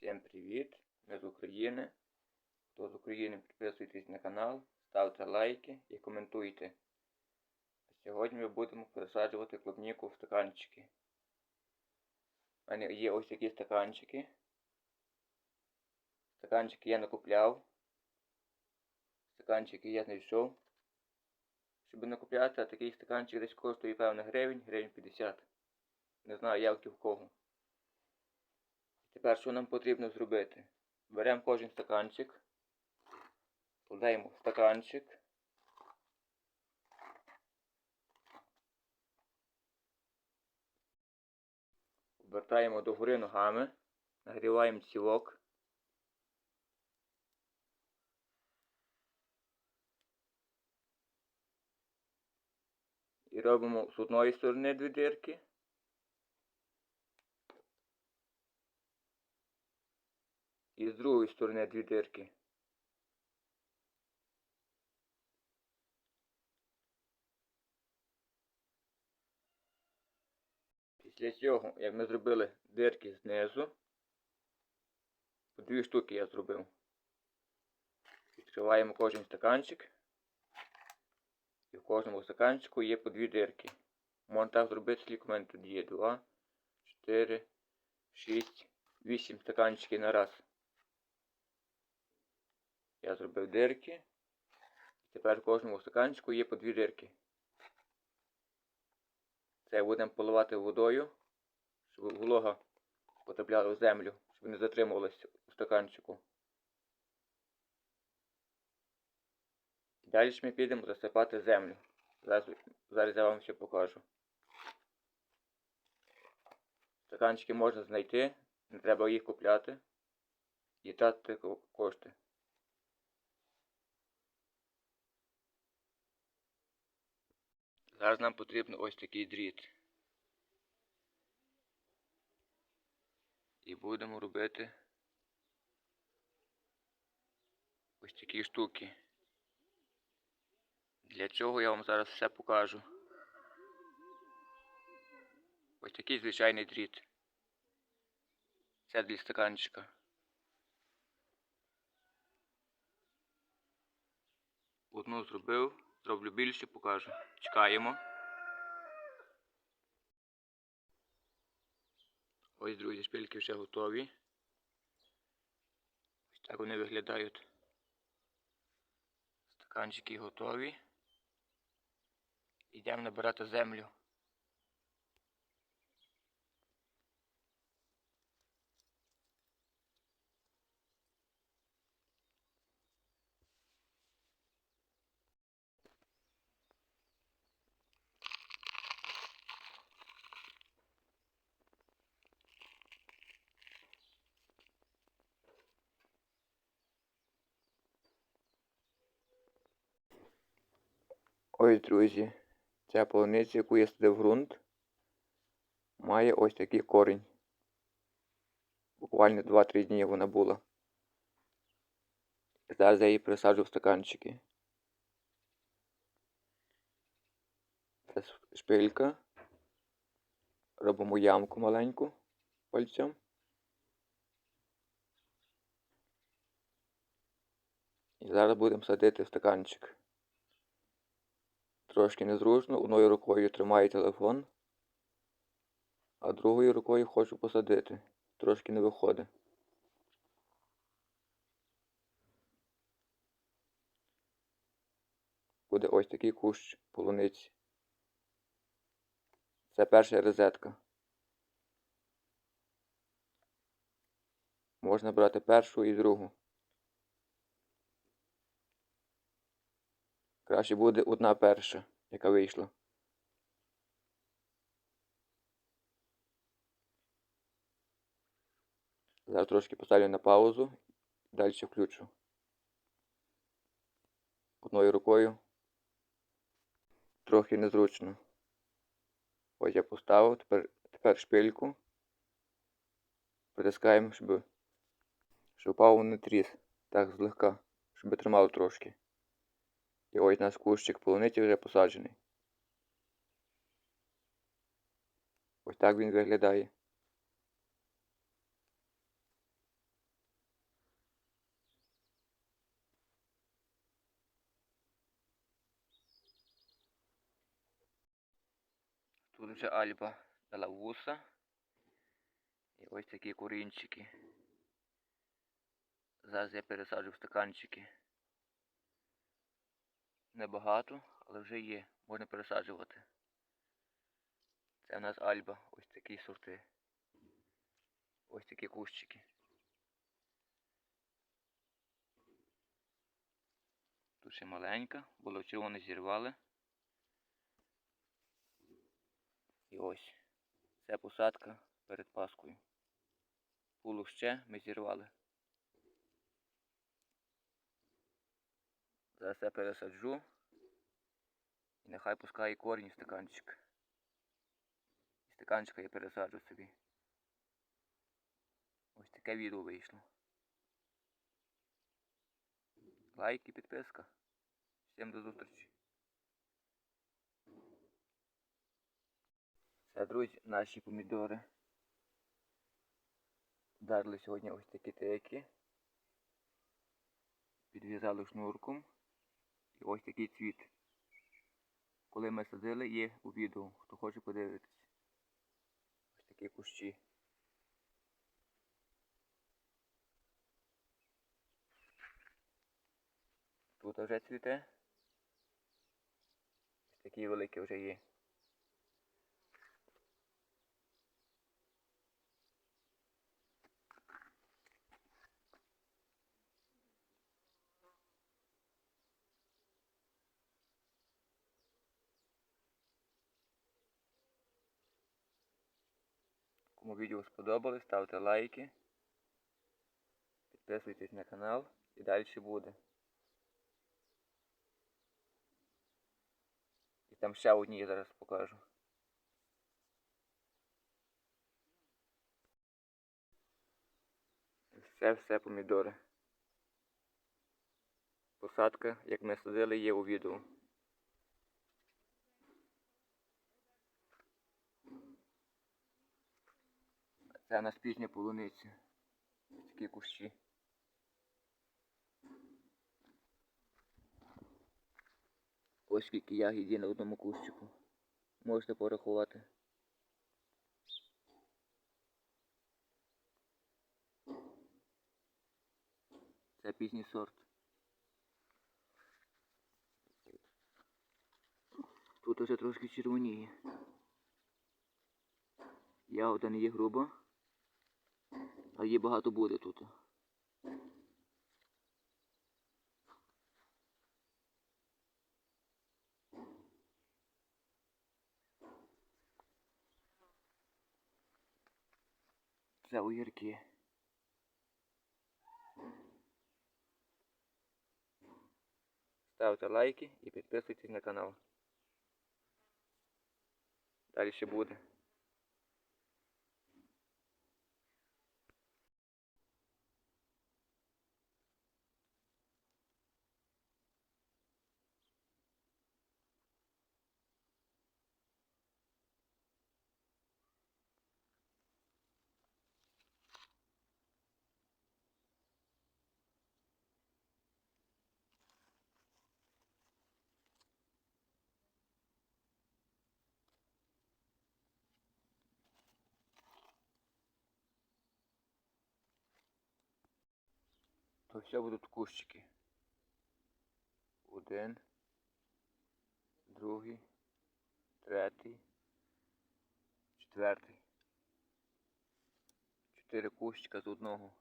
Всім привіт! Ми з України. Хто з України підписуйтесь на канал, ставте лайки і коментуйте. Сьогодні ми будемо пересаджувати клубніку в стаканчики. У мене є ось такі стаканчики. Стаканчики я накупляв. Стаканчики я знайшов. Щоб накупляти, такий стаканчик десь коштує певно гривень, гривень 50. Не знаю як і в кого. Тепер що нам потрібно зробити? Беремо кожен стаканчик, кладаємо в стаканчик. Обертаємо догори ногами, нагріваємо цілок. І робимо з одної сторони дві дирки. І з другої сторони дві дирки. Після цього, як ми зробили дирки знизу, по дві штуки я зробив. Відкриваємо кожен стаканчик. І в кожному стаканчику є по дві дирки. Можна так зробити, скільки в мене тут є. 2, 4, 6, 8 стаканчиків на раз. Я зробив дирки. Тепер в кожному стаканчику є по дві дирки. Це будемо поливати водою, щоб волога потрапляла в землю, щоб не затримувалася у стаканчику. Далі ж ми підемо засипати землю. Зараз, зараз я вам все покажу. Стаканчики можна знайти, не треба їх купляти і тратити кошти. Зараз нам потрібен ось такий дріт. І будемо робити ось такі штуки. Для чого я вам зараз все покажу. Ось такий звичайний дріт. Це для стаканчика. Одну зробив, зроблю більше, покажу. Чекаємо. Ось, друзі, шпильки вже готові. Ось так вони виглядають. Стаканчики готові. Йдемо набирати землю. Ось, друзі, ця полуниця, яку я садив ґрунт, має ось такий корінь. Буквально 2-3 дні вона була. Зараз я її присаджу в стаканчики. Це шпилька. Робимо ямку маленьку пальцем. І зараз будемо садити в стаканчик. Трошки незручно, одною рукою тримаю телефон, а другою рукою хочу посадити. Трошки не виходить. Буде ось такий кущ полуниці. Це перша розетка. Можна брати першу і другу. Краще буде одна перша, яка вийшла. Зараз трошки поставлю на паузу, далі включу. Одною рукою. Трохи незручно. Ось я поставив, тепер тепер шпильку. Притискаємо, щоб щоб паву не тріс. Так злегка, щоб тримало трошки. І ось наш кущик полуниці вже посаджений. Ось так він виглядає. Тут вже альба дала вуса. І ось такі корінчики. Зараз я пересаджу в стаканчики. Небагато, але вже є. Можна пересаджувати. Це у нас Альба. Ось такі сорти. Ось такі кущики. Тут ще маленька, було червоне зірвали. І ось. Це посадка перед Паскою. Пулу ще ми зірвали. Зараз я пересаджу. І нехай пускає корінь в стаканчик. І стаканчика я пересаджу собі. Ось таке відео вийшло. Лайк і підписка. Всім до зустрічі. Це, друзі, наші помідори. Вдарили сьогодні ось такі теки. Підв'язали шнурком. І ось такий цвіт. Коли ми садили, є у відео, хто хоче подивитись. Ось такі кущі. Тут вже цвіте. Ось такі великі вже є. Кому відео сподобалось, ставте лайки. Підписуйтесь на канал і далі буде. І там ще одні я зараз покажу. Це все помідори. Посадка, як ми садили, є у відео. Це у нас пізня полуниця. Такі кущі. Ось скільки ягід є на одному кущику. Можете порахувати. Це пізній сорт. Тут уже трошки червоніє. Ягода не є груба, а її багато буде тут. Це огірки. Ставте лайки і підписуйтесь на канал. Далі ще буде. То все будуть кущики. Один, другий, третій, четвертий. Чотири кущика з одного.